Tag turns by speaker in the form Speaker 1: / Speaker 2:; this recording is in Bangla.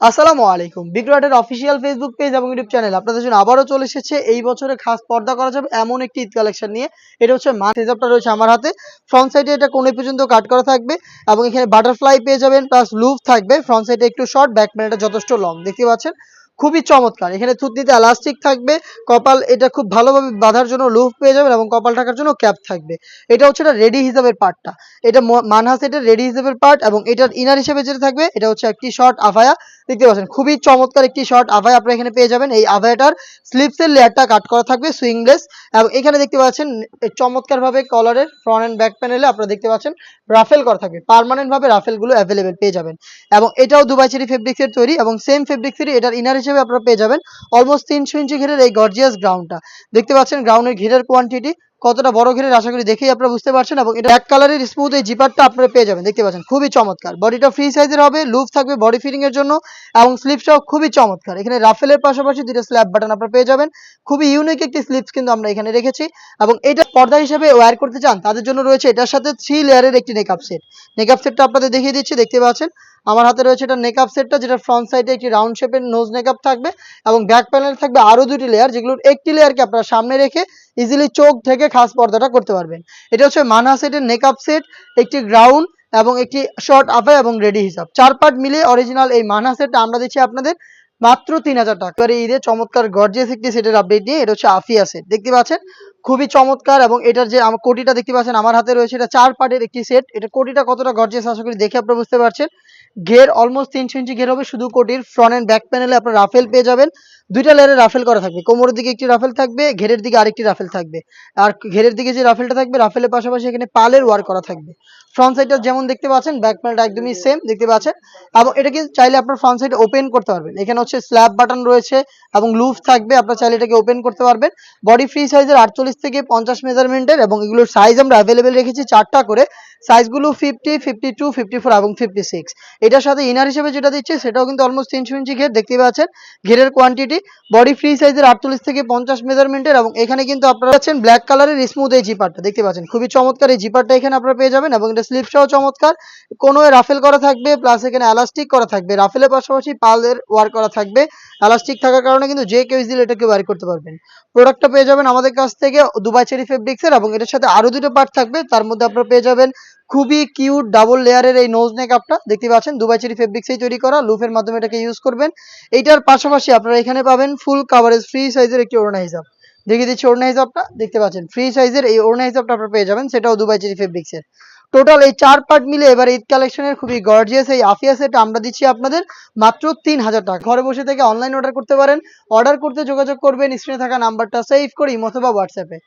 Speaker 1: আসসালামু আলাইকুম। বিক্রয়ের অফিসিয়াল ফেসবুক পেজ এবং ইউটিউব চ্যানেল আপনাদের জন্য আবারও চলে এসেছে এই বছরে খাস পর্দা করা যাবে এমন একটি ঈদ কালেকশন নিয়ে। এটা হচ্ছে মান হিসাবটা রয়েছে আমার হাতে। ফ্রন্ট সাইডে এটা কোনে পর্যন্ত কাট করা থাকবে এবং এখানে বাটারফ্লাই পেয়ে যাবেন প্লাস লুপ থাকবে। ফ্রন্ট সাইডে একটু শর্ট ব্যাক যথেষ্ট লং দেখতে পাচ্ছেন? খুবই চমৎকার। এখানে থুতনিতে এলাস্টিক থাকবে। কপাল এটা খুব ভালোভাবে বাঁধার জন্য লুপ পেয়ে যাবেন এবং কপাল ঢাকার জন্য ক্যাপ থাকবে। এটা হচ্ছে এটা রেডি হিসাবের পার্টটা এটা মানহাস এটার রেডি হিসাবের পার্ট এবং এটার ইনার হিসেবে যেটা থাকবে, এটা হচ্ছে একটি শর্ট আভায়া দেখতে পাচ্ছেন, খুবই চমৎকার একটি শর্ট আভায়া আপনারা এখানে পেয়ে যাবেন। এই আভায়াটার স্লিপসের লেয়ারটা কাট করা থাকবে সুইংলেস এবং এখানে দেখতে পাচ্ছেন চমৎকার ভাবে কলারের ফ্রন্ট এন্ড ব্যাক প্যানেলে আপনারা দেখতে পাচ্ছেন রাফেল করা থাকবে। পার্মানেন্ট ভাবে রাফেলগুলো অ্যাভেলেবেল পেয়ে যাবেন। এবং এটাও দুবাই চেরি ফেব্রিক্সের তৈরি এবং সেম ফেব্রিক্সেরই এটার ইনার হিসেবে আপনারা পেয়ে যাবেন। অলমোস্ট তিনশো ইঞ্চি ঘিরের এই গর্জিয়াস গ্রাউন্ডটা দেখতে পাচ্ছেন গ্রাউন্ডের ঘিরের কোয়ান্টিটি কতটা বড় ঘিরের আশা করি দেখেই আপনারা বুঝতে পারছেন এবং এটা এক কালারের স্মুথ এই জিপারটা আপনারা পেয়ে যাবেন। দেখতে পাচ্ছেন, খুবই চমৎকার। বডিটা ফ্রি সাইজের হবে লুপ থাকবে বডি ফিটিং এর জন্য এবং স্লিপসটাও খুবই চমৎকার। এখানে রাফেলের পাশাপাশি দুটো স্ল্যাব বাটন আপনারা পেয়ে যাবেন। খুবই ইউনিক একটি স্লিপস কিন্তু আমরা এখানে রেখেছি এবং এটা পর্দা হিসেবে ওয়্যার করতে চান, তাদের জন্য রয়েছে এটার সাথে থ্রি লেয়ারের একটি নেকআপ সেট নেকআপ সেটটা আপনাদের দেখিয়ে দিচ্ছি, দেখতে পাচ্ছেন। আমার হাতে রয়েছে এটা নেকআপ সেটটা যেটা ফ্রন্ট সাইডে একটি রাউন্ড শেপের নোজ নেকআপ থাকবে এবং ব্যাক প্যানেল থাকবে আরও দুটি লেয়ার যেগুলোর একটি লেয়ারকে আপনারা সামনে রেখে ইজিলি চোখ থেকে খাস পর্দাটা করতে পারবেন। এটা হচ্ছে মানহা সেটের নেকআপ সেট একটি গ্রাউন্ড এবং একটি শর্ট আফে এবং রেডি হিসাব। চার পার্ট মিলিয়ে অরিজিনাল এই মানহা সেটটা আমরা দিচ্ছি আপনাদের মাত্র তিন হাজার টাকা। এবারে ঈদে চমৎকার গর্জিয়াস একটি সেটের আপডেট নিয়ে এটা হচ্ছে আফিয়া সেট দেখতে পাচ্ছেন, খুবই চমৎকার এবং এটার যে আমার কোটিটা দেখতে পাচ্ছেন, আমার হাতে রয়েছে এটা চার পার্টের একটি সেট এটা কোটিটা কতটা গর্জিয়াস আশা করি দেখে আপনারা বুঝতে পারছেন। ঘের অলমোস্ট তিনশো ইঞ্চি ঘের হবে, শুধু কোটির ফ্রন্ট এন্ড ব্যাক প্যানেলে আপনার রাফেল পেয়ে যাবেন। দুইটা লেয়ারে রাফেল করা থাকবে। কোমরের দিকে একটি রাফেল থাকবে, ঘেরের দিকে আরেকটি রাফেল থাকবে। আর ঘেরের দিকে যে রাফেলটা থাকবে, রাফেলের পাশাপাশি এখানে পালের ওয়ার করা থাকবে। ফ্রন্ট সাইডটা যেমন দেখতে পাচ্ছেন ব্যাক প্যানেলটা একদমই সেম দেখতে পাচ্ছেন। এবং এটা কিন্তু চাইলে আপনার ফ্রন্ট সাইড ওপেন করতে পারবেন। এখানে হচ্ছে স্ল্যাব বাটন রয়েছে এবং লুফ থাকবে, আপনার চাইলে এটাকে ওপেন করতে পারবেন। বডি ফ্রি সাইজের আটচল্লিশ থেকে পঞ্চাশ মেজারমেন্টের এবং এগুলোর সাইজ আমরা অ্যাভেলেবেল রেখেছি চারটা করে। সাইজগুলো fifty fifty two fifty four এবং ফিফটি সিক্স এটার সাথে ইনার হিসেবে যেটা দিচ্ছে, সেটাও কিন্তু অলমোস্ট তিনশো ইঞ্চি ঘের দেখতে পাচ্ছেন? ঘেরের কোয়ান্টিটি বডি ফ্রি সাইজের আটচল্লিশ থেকে পঞ্চাশ মেজারমেন্টের এবং এখানে কিন্তু আপনারা পাচ্ছেন ব্ল্যাক কালারের স্মুথ এই জিপারটা দেখতে পাচ্ছেন? খুবই চমৎকার এই জিপারটা এখানে আপনারা পেয়ে যাবেন, এবং এটা স্লিপসটাও চমৎকার। কোনো রাফেল করা থাকবে প্লাস এখানে এলাস্টিক করা থাকবে। রাফেলের পাশাপাশি পালের ওয়ার করা থাকবে। এলাস্টিক থাকার কারণে কিন্তু যে কেউ ইজিলি এটাকে ওয়ার করতে পারবেন। প্রোডাক্টটা পেয়ে যাবেন আমাদের কাছ থেকে দুবাই চেরি ফেব্রিক্সের এবং এটার সাথে আরও দুটো পার্ট থাকবে। তার মধ্যে আপনারা পেয়ে যাবেন খুবই কিউট ডাবল লেয়ারের এই নোজ নেকআপটা দেখতে পাচ্ছেন, দুবাই চেরি ফেব্রিক্সেই তৈরি করা। লুফের মাধ্যমে এটাকে ইউজ করবেন। এইটার পাশাপাশি আপনারা এখানে পাবেন ফুল কাভারেজ ফ্রি সাইজের একটি ওড়না হিসাব দেখিয়ে দিচ্ছি ওড়না হিসাবটা দেখতে পাচ্ছেন ফ্রি সাইজের এই ওড়না হিসাবটা আপনারা পেয়ে যাবেন। সেটাও দুবাই চেরি ফেব্রিক্সের টোটাল এই চার পার্ট মিলে এবার ঈদ কালেকশনের খুবই গর্জিয়াস এই আফিয়া সেট আমরা দিচ্ছি আপনাদের মাত্র তিন হাজার টাকা। ঘরে বসে থেকে অনলাইন অর্ডার করতে পারেন। অর্ডার করতে যোগাযোগ করবেন স্ক্রিনে থাকা নাম্বারটা সেভ করে অথবা হোয়াটসঅ্যাপে